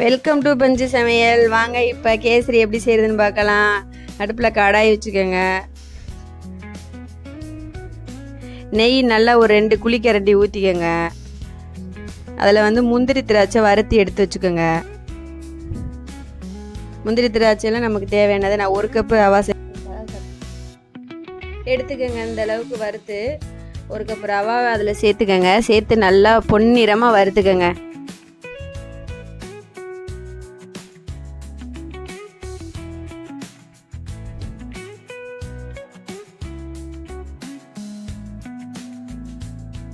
Welcome to பஞ்சு சமையல் வாங்க இப்போ கேசரி எப்படி செய்யறதுன்னு பார்க்கலாம். அடுப்பில் கடாய் வச்சுக்கோங்க. நெய் நல்லா ஒரு ரெண்டு குழிக்கரண்டி ஊற்றிக்கோங்க அதில் வந்து முந்திரி திராட்சை வறுத்தி எடுத்து வச்சுக்கோங்க. முந்திரி திராட்சையெல்லாம் நமக்கு தேவையானது நான் ஒரு கப்பு ரவா சே எடுத்துக்கோங்க இந்த அளவுக்கு வறுத்து ஒரு கப் ரவாவை அதில் சேர்த்துக்கோங்க. சேர்த்து நல்லா பொன்னிறமாக வறுத்துக்கோங்க.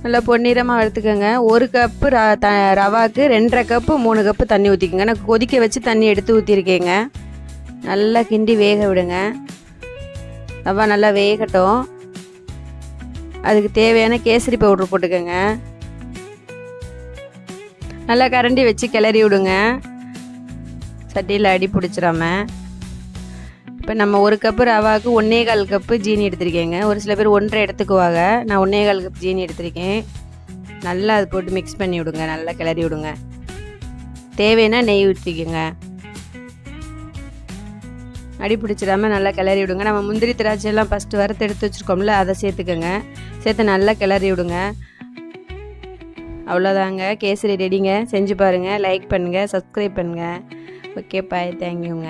நல்லா பொன்னிறமாக எடுத்துக்கோங்க ஒரு கப்பு ர த ரவாக்கு ரெண்டரை கப்பு மூணு கப்பு தண்ணி ஊற்றிக்கோங்க நான் கொதிக்க வச்சு தண்ணி எடுத்து ஊற்றிருக்கேங்க நல்லா கிண்டி வேக விடுங்க. ரவா நல்லா வேகட்டும். அதுக்கு தேவையான கேசரி பவுட்ரு போட்டுக்கோங்க. நல்லா கரண்டி வச்சு கிளறி விடுங்க. சட்டியில் அடி பிடிச்சிடாம. இப்போ நம்ம ஒரு கப்பு ரவாவுக்கு ஒன்றே கால் கப்பு ஜீனி எடுத்திருக்கேங்க. ஒரு சில பேர் ஒன்றரை எடுத்துக்குவாங்க. நான் ஒன்றே கால் கப் ஜீனி எடுத்திருக்கேன். நல்லா அது போட்டு மிக்ஸ் பண்ணி விடுங்க. நல்லா கிளறி விடுங்க. தேவைன்னா நெய் ஊற்றிக்கோங்க அடி பிடிச்சிடாம நல்லா கிளறி விடுங்க. நம்ம முந்திரி திராட்சையெல்லாம் ஃபஸ்ட்டு வறுத்து எடுத்து வச்சுருக்கோம்ல அதை சேர்த்துக்கோங்க. சேர்த்து நல்லா கிளறி விடுங்க. அவ்வளோதாங்க. கேசரி ரெடிங்க செஞ்சு பாருங்கள் லைக் பண்ணுங்கள் சப்ஸ்கிரைப் பண்ணுங்கள் ஓகே பாய் தேங்க்யூங்க